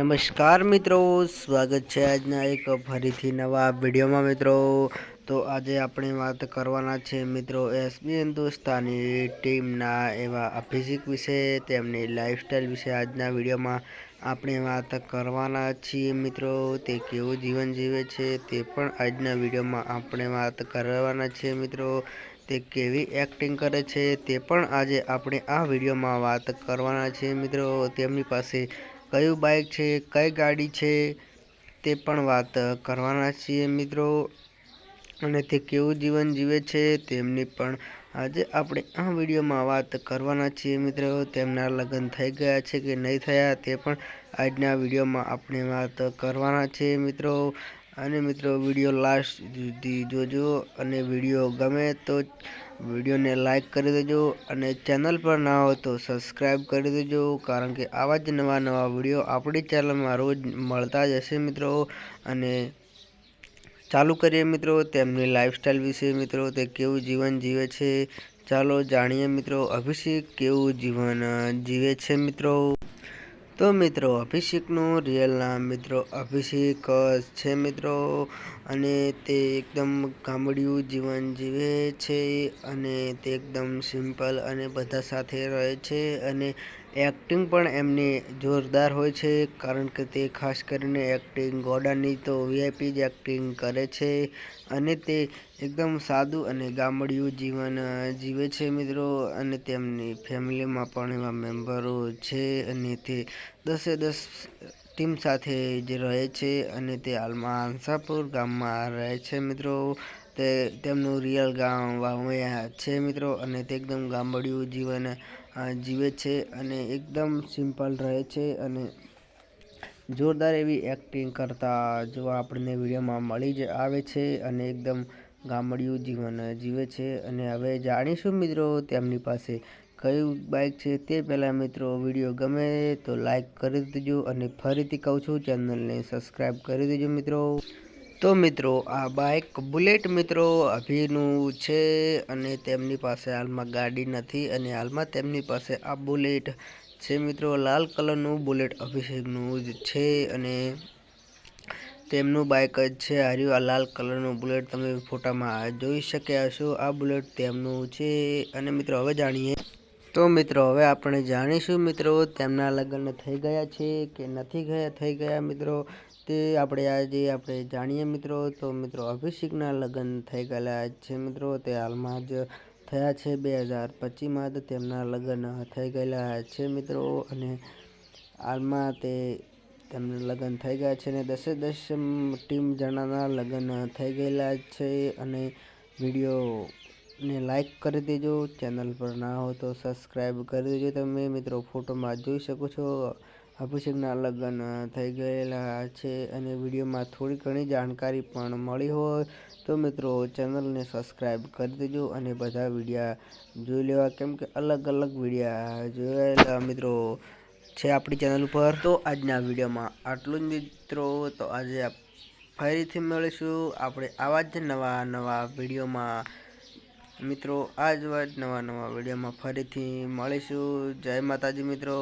નમસ્કાર મિત્રો, સ્વાગત છે આજના એક ફરીથી નવા વિડીયોમાં મિત્રો. તો આજે આપણે વાત કરવાના છે મિત્રો એસબી હિન્દુસ્તાની ટીમના એવા અભિષેક વિશે, તેમની લાઇફસ્ટાઈલ વિશે આજના વિડીયોમાં આપણે વાત કરવાના છીએ મિત્રો. તે કેવું જીવન જીવે છે તે પણ આજના વિડીયોમાં આપણે વાત કરવાના છીએ મિત્રો. તે કેવી એક્ટિંગ કરે છે તે પણ આજે આપણે આ વિડીયોમાં વાત કરવાના છીએ મિત્રો. તેમની પાસે કયું બાઇક છે, કઈ ગાડી છે, તે પણ વાત કરવાના છીએ મિત્રો. અને તે કેવું જીવન જીવે છે તેમની પણ આજે આપણે આ વિડીયોમાં વાત કરવાના છીએ મિત્રો. તેમના લગ્ન થઈ ગયા છે કે નહીં થયા તે પણ આજના વિડીયોમાં આપણે વાત કરવાના છીએ મિત્રો. અને મિત્રો વીડિયો લાસ્ટ સુધી જોજો અને વીડિયો ગમે તો વિડીયોને લાઇક કરી દેજો અને ચેનલ પર ના હો તો સબસ્ક્રાઈબ કરી દેજો, કારણ કે આવા જ નવા નવા વીડિયો આપણી ચેનલમાં રોજ મળતા જ હશે મિત્રો. અને ચાલુ કરીએ મિત્રો તેમની લાઇફસ્ટાઈલ વિશે. મિત્રો, તે કેવું જીવન જીવે છે? ચાલો જાણીએ મિત્રો, અભિષેક કેવું જીવન જીવે છે મિત્રો? તો મિત્રો, અભિષેકનું રિયલ નામ મિત્રો, અભિષેક છે મિત્રો. અને તે એકદમ ગામડિયું જીવન જીવે છે અને તે એકદમ સિમ્પલ અને બધા સાથે રહે છે અને એક્ટિંગ પણ એમની જોરદાર હોય છે, કારણ કે તે ખાસ કરીને એક્ટિંગ ગોડાની તો વીઆઈપી જ એક્ટિંગ કરે છે અને તે એકદમ સાદું અને ગામડિયું જીવન જીવે છે મિત્રો. અને તેમની ફેમિલીમાં પણ એવા મેમ્બરો છે અને તે દસે દસ ટીમ સાથે જ રહે છે અને તે હાલમાં હંસાપુર ગામમાં રહે છે મિત્રો. તે તેમનું રિયલ ગામ વાવયા છે મિત્રો. અને તે એકદમ ગામડિયું જીવન જીવે છે અને એકદમ સિમ્પલ રહે છે અને જોરદાર એવી એક્ટિંગ કરતા જોવા આપણને વિડીયોમાં મળી જ આવે છે અને એકદમ ગામડિયું જીવન જીવે છે. અને હવે જાણીશું મિત્રો તેમની પાસે કયું બાઇક છે તે પહેલાં મિત્રો વીડિયો ગમે તો લાઈક કરી દેજો અને ફરીથી કહું છું ચેનલને સબસ્ક્રાઈબ કરી દેજો મિત્રો. તો મિત્રો, આ બાઇક બુલેટ મિત્રો અભિનું છે અને તેમની પાસે હાલમાં ગાડી નથી અને હાલમાં તેમની પાસે આ બુલેટ છે મિત્રો. લાલ કલરનું બુલેટ અભિષેકનું જ છે અને તેમનું બાઇક જ છે. હાર્યું આ લાલ કલરનું બુલેટ તમે ફોટામાં જોઈ શક્યા છો આ બુલેટ તેમનું છે અને મિત્રો, હવે જાણીએ. તો મિત્રો, હવે આપણે જાણીશું મિત્રો, તેમના લગ્ન થઈ ગયા છે કે નથી ગયા, થઈ ગયા મિત્રો? તે આપણે આજે આપણે જાણીએ મિત્રો, તો મિત્રો અભિષેકના લગ્ન થઈ ગયેલા છે મિત્રો. તે હાલમાં જ થયા છે બે હજાર પચીસમાં જ તેમના લગ્ન થઈ ગયેલા છે મિત્રો. અને હાલમાં તે તેમના લગ્ન થઈ ગયા છે અને દસે દસ ટીમ જણાના લગ્ન થઈ ગયેલા છે. અને વિડીયોને લાઈક કરી દેજો. ચેનલ પર ના હો તો સબસ્ક્રાઈબ કરી દેજો. તમે મિત્રો ફોટોમાં જોઈ શકો છો. અભિષેકના લગ્ન થઈ ગયેલા છે અને વિડીયોમાં થોડી ઘણી જાણકારી પણ મળી હોય તો મિત્રો ચેનલને સબસ્ક્રાઈબ કરી દેજો અને બધા વિડીયા જોઈ લેવા કેમ કે અલગ અલગ વિડીયા જોયેલા મિત્રો છે આપણી ચેનલ ઉપર. તો આજના વિડીયોમાં આટલું જ મિત્રો. તો આજે ફરીથી મળીશું આપણે આવા જ નવા નવા વિડીયોમાં. મિત્રો આ જ નવા નવા વિડીયોમાં ફરીથી મળીશું. જય માતાજી મિત્રો.